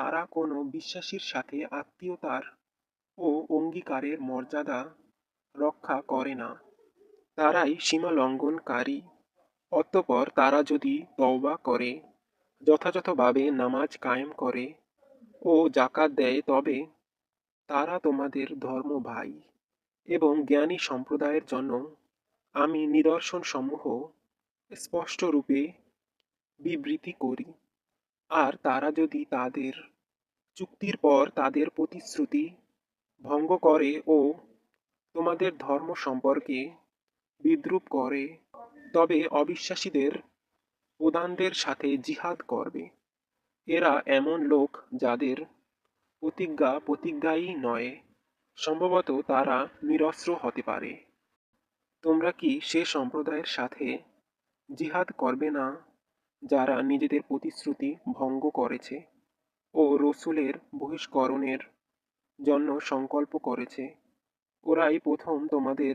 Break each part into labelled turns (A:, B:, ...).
A: তারা কোনো বিশ্বাসীর সাথে আত্মীয়তার ও অঙ্গীকারের মর্যাদা রক্ষা করে না। তারাই সীমা লঙ্ঘনকারী অতঃপর তারা যদি তওবা করে, যথাযথভাবে নামাজ কায়েম করে ও জাকাত দেয়, তবে তারা তোমাদের ধর্ম ভাই এবং জ্ঞানী সম্প্রদায়ের জন্য আমি নিদর্শনসমূহ স্পষ্টরূপে বিবৃতি করি। আর তারা যদি তাদের চুক্তির পর তাদের প্রতিশ্রুতি ভঙ্গ করে ও তোমাদের ধর্ম সম্পর্কে বিদ্রুপ করে, তবে অবিশ্বাসীদের প্রধানদের সাথে জিহাদ করবে। এরা এমন লোক যাদের প্রতিজ্ঞা প্রতিজ্ঞাই নয়, সম্ভবত তারা নিরস্ত্র হতে পারে। তোমরা কি সে সম্প্রদায়ের সাথে জিহাদ করবে না? যারা নিজেদের প্রতিশ্রুতি ভঙ্গ করেছে ও রসুলের বহিষ্করণের জন্য সংকল্প করেছে, ওরাই প্রথম তোমাদের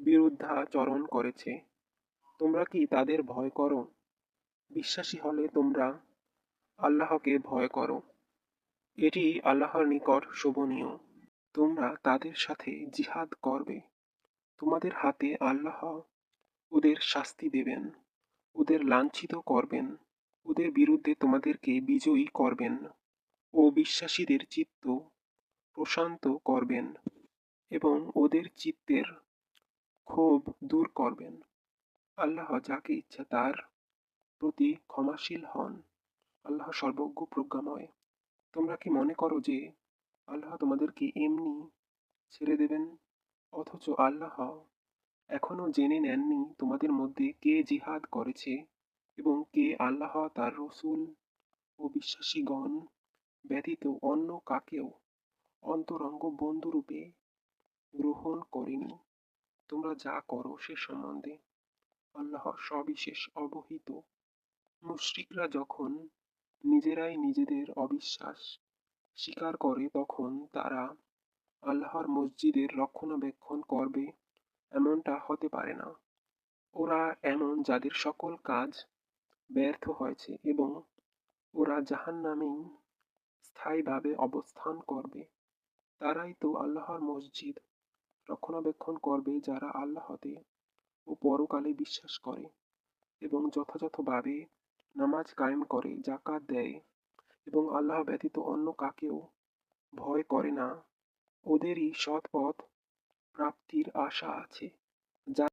A: বিরুদ্ধাচরণ করেছে। তোমরা কি তাদের ভয় করো? বিশ্বাসী হলে তোমরা আল্লাহকে ভয় করো। এটি আল্লাহর নিকট শোভনীয়। তোমরা তাদের সাথে জিহাদ করবে। তোমাদের হাতে আল্লাহ ওদের শাস্তি দেবেন। ওদের লাঞ্ছিত করবেন। ওদের বিরুদ্ধে তোমাদেরকে বিজয়ী করবেন। ও বিশ্বাসীদের চিত্ত প্রশান্ত করবেন এবং ওদের চিত্তের ক্ষোভ দূর করবেন। আল্লাহ যাকে ইচ্ছা তার প্রতি ক্ষমাশীল হন। আল্লাহ সর্বজ্ঞ প্রজ্ঞাময়। তোমরা কি মনে করো যে আল্লাহ তোমাদেরকে এমনি ছেড়ে দেবেন? অথচ আল্লাহ এখনও জেনে নেননি তোমাদের মধ্যে কে জিহাদ করেছে এবং কে আল্লাহ তার রসুল ও বিশ্বাসীগণ ব্যতীত অন্য কাকেও অন্তরঙ্গ বন্ধুরূপে গ্রহণ করেনি। তোমরা যা করো সে সম্বন্ধে আল্লাহ সবিশেষ অবহিত। মুশরিকরা যখন নিজেরাই নিজেদের অবিশ্বাস স্বীকার করে, তখন তারা আল্লাহর মসজিদের রক্ষণাবেক্ষণ করবে এমনটা হতে পারে না। ওরা এমন যাদের সকল কাজ ব্যর্থ হয়েছে এবং ওরা জাহান জাহান্নামেই স্থায়ীভাবে অবস্থান করবে। তারাই তো আল্লাহর মসজিদ রক্ষণাবেক্ষণ করবে যারা আল্লাহতে ও পরকালে বিশ্বাস করে এবং যথাযথভাবে নামাজ কায়েম করে জাকাত দেয় এবং আল্লাহ ব্যতীত অন্য কাকেও ভয় করে না। ওদেরই সৎ পথ প্রাপ্তির আশা আছে। যা